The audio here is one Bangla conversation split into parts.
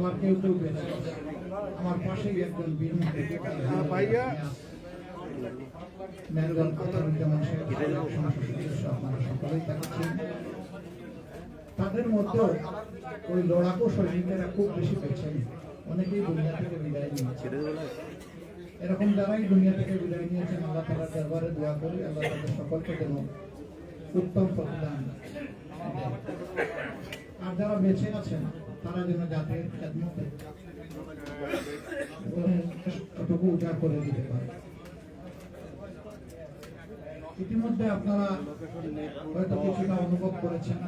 আবার কেউ আমার পাশেই একজন ভাইয়া। আপনারা সকলেই তাদের মধ্যেও ওই লড়াকু সৈনিকেরা খুব বেশি পেছেন। অনেকেই দুনিয়া থেকে বিদায় নিয়েছে। এরকম যারাই দুনিয়া থেকে বিদায় নিয়েছেন আল্লাহ তালার দরবারে দোয়া করি আল্লাহ তাদের সকলকে যেন উত্তম প্রতিদান আর যারা বেঁচে আছেন তারা যেন খেদমতে এতটুকু উজাড় করে দিতে পারে। ইতিমধ্যে আপনারা হয়তো কিছুটা অনুভব করেছেন,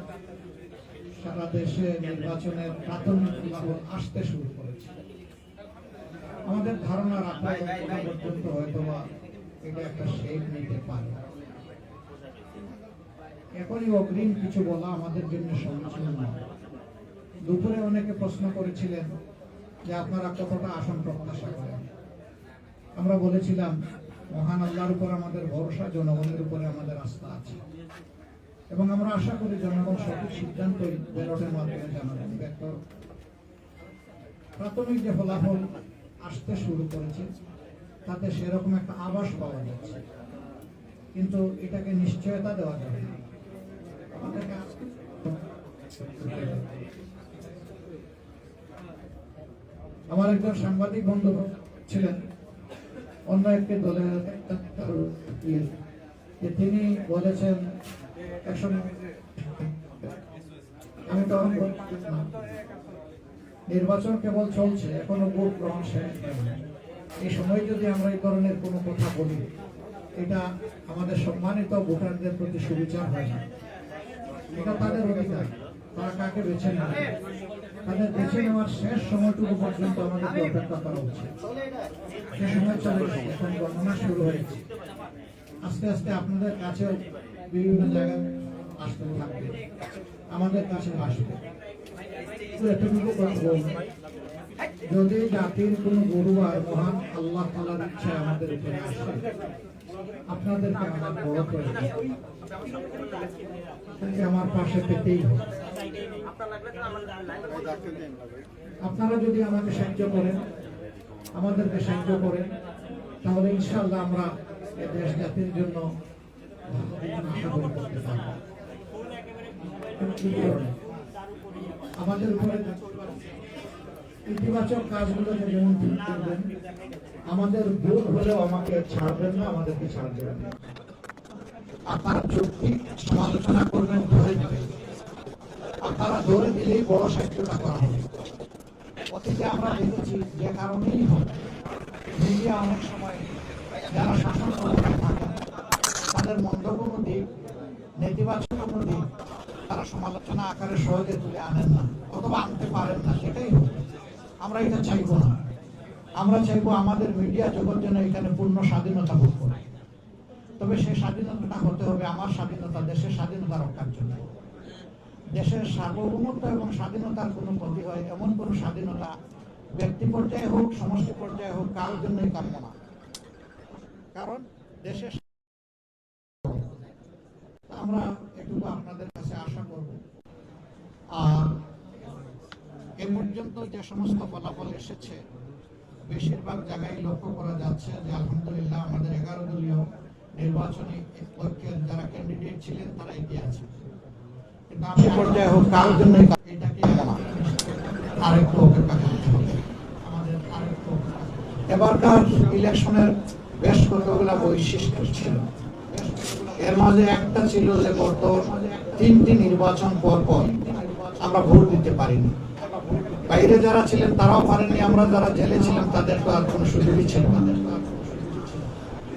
সারা দেশে নির্বাচনের প্রাথমিক ফলাফল আসতে শুরু করেছে। আমাদের ধারণা রাখা পর্যন্ত হয়তো এটা একটা শেপ নিতে পারে। এখনই অগ্রিম কিছু বলা আমাদের জন্য সমীচীন নয়। দুপুরে অনেকে প্রশ্ন করেছিলেন যে আপনারা কতটা আসন প্রত্যাশা করেন? আমরা বলেছিলাম, মহান আল্লাহর উপর আমাদের ভরসা, জনগণের উপরে আমাদের আস্থা আছে। এবং আমরা আশা করি জনগণ সঠিক সিদ্ধান্তই ব্যালটের মাধ্যমে জানাবেন। প্রাথমিক যে ফলাফল আসতে শুরু করেছে, তাতে সেরকম একটা আভাস পাওয়া যাচ্ছে। কিন্তু এটাকে নিশ্চয়তা দেওয়া যাবে না কাছে আমার একজন সাংবাদিক বন্ধু ছিলেন। অন্য একটি দলের ইয়ে, তিনি বলেছেন আমি তখন নির্বাচন কেবল চলছে এখনও ভোট গ্রহণ এই সময় যদি আমরা এই ধরনের কোনো কথা বলি এটা আমাদের সম্মানিত ভোটারদের প্রতি সুবিচার হয় না। এটা তাদের অধিকার। তারা কাকে বেছে নেবে? তাদের বেছে নেওয়ার শেষ সময়টুকু পর্যন্ত আমাদেরকে অপেক্ষা করা উচিত। সে সময় চলে এখন গণনা শুরু হয়েছে। আস্তে আস্তে আপনাদের কাছেও বিভিন্ন জায়গায় আসতে থাকবে। আমাদের কাছে আসবে। তো এতটুকু কথা। যদি জাতির কোন গরু আর মহান আল্লাহ তালার ইচ্ছা আমাদের উপরে আসে আপনাদেরকে আমার বড় করে আমার পাশে পেতেই হবে। আপনারা যদি আমাকে সাহায্য করেন, আমাদেরকে সাহায্য করেন, তাহলে ইনশাল্লাহ আমরা এ দেশ জাতির জন্য আমাদের উপরে ইতিবাচক কাজগুলোকে যেমন ঠিক করবেন আমাদের ভুল হলেও আমাকে ছাড়বেন না, আমাদেরকে ছাড়বেন না আপনারা যুক্তি, সমালোচনা করবেন, ধরে নেবেন। আপনারা ধরে দিলেই বড় সাহিত্যটা করা হবে। অতীতে আমরা দেখেছি যে কারণেই হোক মিডিয়া অনেক সময় যারা শাসন ক্ষমতায় থাকেন। তাদের কোনো দিক নেতিবাচক কোনো দিক, তারা সমালোচনা আকারে সহজে তুলে আনেন না, অথবা আনতে পারেন না, সেটাই আমরা এটা চাইব না। আমরা চাইব আমাদের মিডিয়া জগৎ যেন এখানে পূর্ণ স্বাধীনতা ভোগ করে। তবে সেই স্বাধীনতাটা হতে হবে আমার স্বাধীনতা, দেশের স্বাধীনতা রক্ষার জন্য। দেশের সার্বভৌমত্ব এবং স্বাধীনতার কোনো ক্ষতি হয়, এমন কোনো স্বাধীনতা ব্যক্তি পর্যায়ে হোক, সমষ্টি পর্যায়ে হোক, কারোর জন্যই কাম্য না। কারণ দেশের আমরা একটু আপনাদের কাছে আশা করব। আর এ পর্যন্ত যে সমস্ত ফলাফল এসেছে বেশিরভাগ জায়গায় লক্ষ্য করা যাচ্ছে যে আলহামদুলিল্লাহ আমাদের এগারো দলীয় নির্বাচনী ঐক্যের যারা ক্যান্ডিডেট ছিলেন তারা এগিয়ে আছে। কিন্তু আমি পর্যায়ে হোক কারোর জন্য এটাকে আরেকটু অপেক্ষা করতে হবে। আমাদের আরেকটু অপেক্ষা করতে হবে। এবারকার ইলেকশনের বেশ কতগুলা বৈশিষ্ট্য ছিল। এর মাঝে একটা ছিল যে গত তিনটি নির্বাচন পর পর আমরা ভোট দিতে পারিনি। বাইরে যারা ছিলেন, তারাও পারেননি। আমরা যারা জেলে ছিলাম, তাদের তো আর কোনো সুযোগই ছিল না।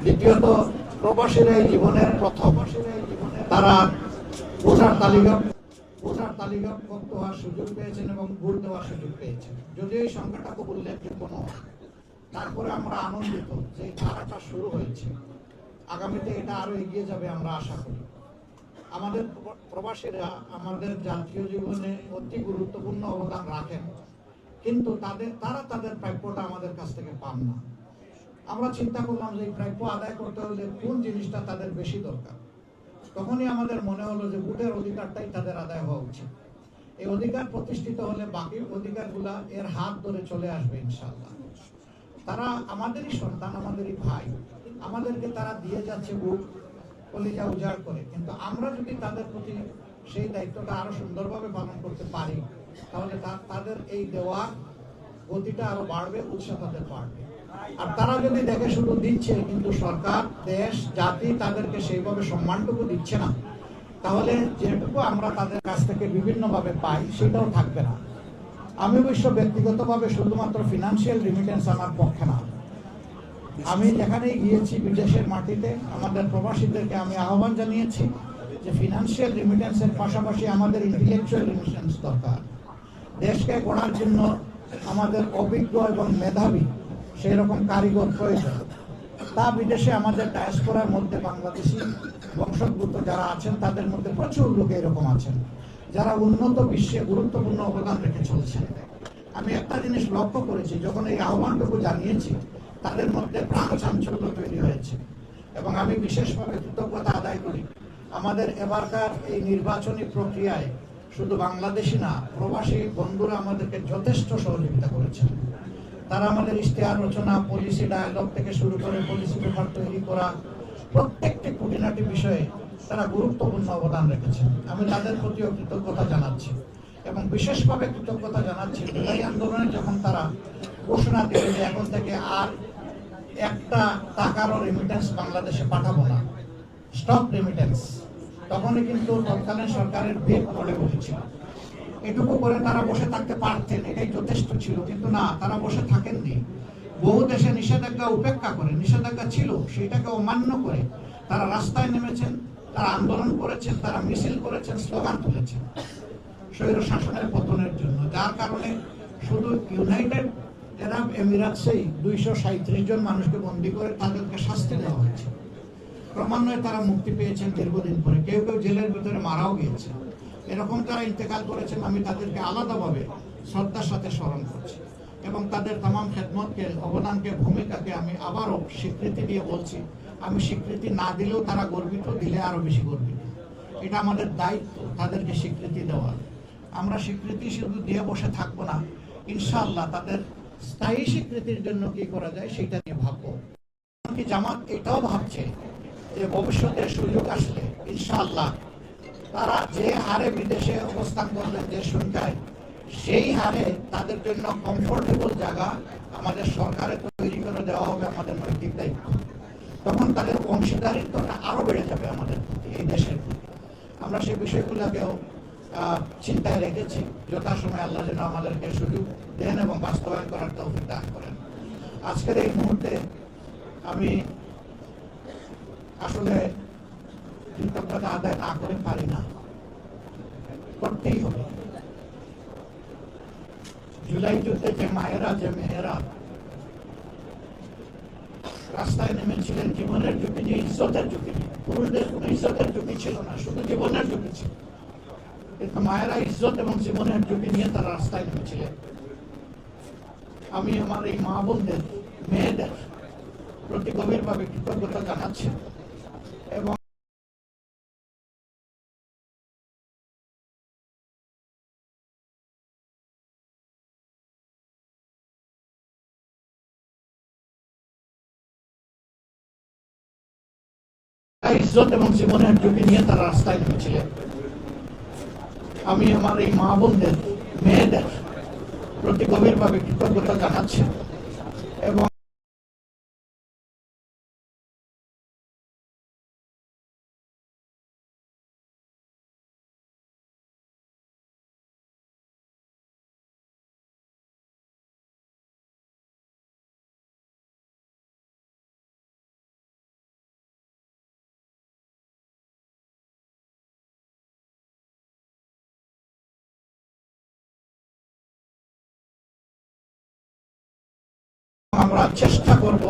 দ্বিতীয়ত, প্রবাসীরা এই জীবনের প্রথম। তারা ভোটার তালিকা, ভোটার তালিকাভুক্ত হওয়ার সুযোগ পেয়েছেন এবং ভোট দেওয়ার সুযোগ পেয়েছেন। যদিও এই সংখ্যাটা খুব উল্লেখযোগ্য নয়। তারপরে আমরা আনন্দিত যে ধারাটা শুরু হয়েছে। আগামীতে এটা আরও এগিয়ে যাবে আমরা আশা করি। আমাদের প্রবাসীরা আমাদের জাতীয় জীবনে অতি গুরুত্বপূর্ণ অবদান রাখেন। কিন্তু তাদের, তারা তাদের প্রাপ্যটা আমাদের কাছ থেকে পান না। আমরা চিন্তা করলাম যে প্রাপ্য আদায় করতে হলে কোন জিনিসটা তাদের বেশি দরকার? তখনই আমাদের মনে হলো যে ভোটের অধিকারটাই তাদের আদায় হওয়া উচিত। এই অধিকার প্রতিষ্ঠিত হলে বাকি অধিকারগুলা এর হাত ধরে চলে আসবে ইনশাল্লাহ তারা আমাদেরই সন্তান, আমাদেরই ভাই, আমাদেরকে তারা দিয়ে যাচ্ছে বুক কলিজা উজাড় করে। কিন্তু আমরা যদি তাদের প্রতি সেই দায়িত্বটা আরও সুন্দরভাবে পালন করতে পারি তাহলে তাদের এই দেওয়ার গতিটা আরও বাড়বে, উৎসাহ তাদের বাড়বে। আর তারা যদি দেখে শুধু দিচ্ছে, কিন্তু সরকার, দেশ, জাতি তাদেরকে সেইভাবে সম্মানটুকু দিচ্ছে না, তাহলে যেটুকু আমরা তাদের কাছ থেকে বিভিন্নভাবে পাই, সেটাও থাকবে না। আমি অবশ্য ব্যক্তিগতভাবে শুধুমাত্র ফিনান্সিয়াল রিমিটেন্স আমার পক্ষে না। আমি যেখানেই গিয়েছি বিদেশের মাটিতে, আমাদের প্রবাসীদেরকে আমি আহ্বান জানিয়েছি যে ফিনান্সিয়াল রিমিটেন্সের পাশাপাশি আমাদের ইন্টেলেকচুয়াল রিমিটেন্স দরকার। দেশকে গড়ার জন্য আমাদের অভিজ্ঞ এবং মেধাবী সেই রকম কারিগর প্রয়োজন। তা বিদেশে আমাদের ডায়াসপোরার মধ্যে বাংলাদেশি বংশোদ্ভূত যারা আছেন, তাদের মধ্যে প্রচুর লোক এরকম আছেন, যারা উন্নত বিশ্বে গুরুত্বপূর্ণ অবদান রেখে চলছেন। আমি একটা জিনিস লক্ষ্য করেছি, যখন এই আহ্বানটুকু জানিয়েছি, তাদের মধ্যে প্রাণ চাঞ্চল্য তৈরি হয়েছে। এবং আমি বিশেষভাবে কৃতজ্ঞতা আদায় করি। আমাদের এবারকার এই নির্বাচনী প্রক্রিয়ায় শুধু বাংলাদেশি না, প্রবাসী বন্ধুরা আমাদেরকে যথেষ্ট সহযোগিতা করেছেন। তারা আমাদের ইশতেহার, রচনা পলিসি ডায়ালগ থেকে শুরু করে পলিসি পেপার তৈরি করা প্রত্যেকটি খুঁটিনাটি বিষয়ে তারা গুরুত্বপূর্ণ অবদান রেখেছেন। আমি তাদের প্রতিও কৃতজ্ঞতা জানাচ্ছি এবং বিশেষভাবে কৃতজ্ঞতা জানাচ্ছি জুলাই আন্দোলনে যখন তারা ঘোষণা দিল যে এখন থেকে আর একটা টাকারও রেমিটেন্স বাংলাদেশে পাঠাবো না। স্টপ রেমিটেন্স তখনই কিন্তু তৎকালীন সরকারের ভিড় পড়ে বসেছিল। এটুকু করে তারা বসে থাকতে পারতেন, এটাই যথেষ্ট ছিল। কিন্তু না, তারা বসে থাকেননি। বহু দেশে নিষেধাজ্ঞা উপেক্ষা করে, নিষেধাজ্ঞা ছিল সেটাকে অমান্য করে। তারা রাস্তায় নেমেছেন, তারা আন্দোলন করেছেন, তারা মিছিল করেছেন, স্লোগান তুলেছেন স্বৈর শাসনের পতনের জন্য। যার কারণে শুধু ইউনাইটেড আরব এমিরাতসেই দুইশো সাঁত্রিশ জন মানুষকে বন্দী করে তাদেরকে শাস্তি দেওয়া হয়েছে। ক্রমান্বয়ে তারা মুক্তি পেয়েছেন দীর্ঘদিন পরে। কেউ কেউ জেলের ভিতরে মারাও গিয়েছে এরকম যারা ইন্তেকাল করেছেন, আমি তাদেরকে আলাদাভাবে শ্রদ্ধার সাথে স্মরণ করছি। এবং তাদের তামাম খেদমতকে, অবদানকে, ভূমিকাকে আমি আবারও স্বীকৃতি দিয়ে বলছি। আমি স্বীকৃতি না দিলেও তারা গর্বিত, দিলে আরও বেশি গর্বিত। এটা আমাদের দায়িত্ব, তাদেরকে স্বীকৃতি দেওয়া। আমরা স্বীকৃতি শুধু দিয়ে বসে থাকব না, ইনশাআল্লাহ তাদের স্থায়ী স্বীকৃতির জন্য কি করা যায় সেটা নিয়ে ভাববো। জামাত এটাও ভাবছে যে ভবিষ্যতে সুযোগ আসলে, ইনশাআল্লাহ। তারা যে হারে বিদেশে অবস্থান করবেন যে সংখ্যায় সেই হারে তাদের জন্য কমফোর্টেবল জায়গা আমাদের সরকারে তৈরি করে দেওয়া হবে আমাদের নৈতিক দায়িত্ব। তখন তাদের অংশীদারিত্বটা আরও বেড়ে যাবে আমাদের এই দেশের আমরা সেই বিষয়গুলোকেও চিন্তায় রেখেছি, যথাসময় আল্লাহ যেন আমাদেরকে সুযোগ দেন এবং বাস্তবায়ন করার তৌফিক দান করেন। আজকের এই মুহূর্তে আমি আসলে কৃতজ্ঞতা আদায় না করে পারি না। করতেই হবে। জুলাই যুদ্ধে যে মায়েরা, যে মেয়েরা রাস্তায় নেমেছিলেন, জীবনের ঝুঁকি নিয়ে, ইজ্জতের ঝুঁকি পুরুষদের কোনো ইজ্জতের ঝুঁকি ছিল না, শুধু জীবনের ঝুঁকি ছিল। কিন্তু মায়েরা ইজ্জত এবং জীবনের ঝুঁকি নিয়ে তারা রাস্তায় নেমেছিলেন। আমি আমার এই মা বোনদের মেয়েদের প্রতি গভীরভাবে কৃতজ্ঞতা জানাচ্ছি। এবং ইজ্জত এবং জীবনের ঝুঁকি নিয়ে তারা রাস্তায় নেমেছিলেন। আমি আমার এই মা বোনদের, মেয়েদের প্রতি গভীরভাবে কৃতজ্ঞতা জানাচ্ছি এবং আমরা চেষ্টা করব।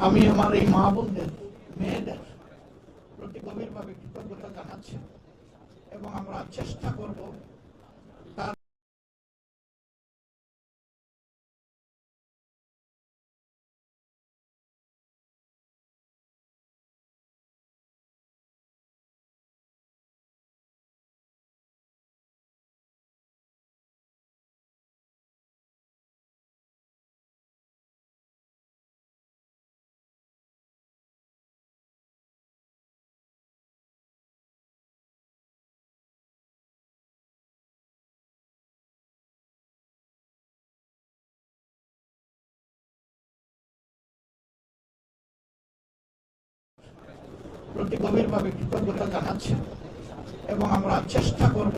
আমি আমার এই মা বোনদের মেয়েদের প্রতি গভীরভাবে কৃতজ্ঞতা জানাচ্ছি এবং আমরা চেষ্টা করব প্রতি গভীরভাবে কৃতজ্ঞতা জানাচ্ছি এবং আমরা চেষ্টা করব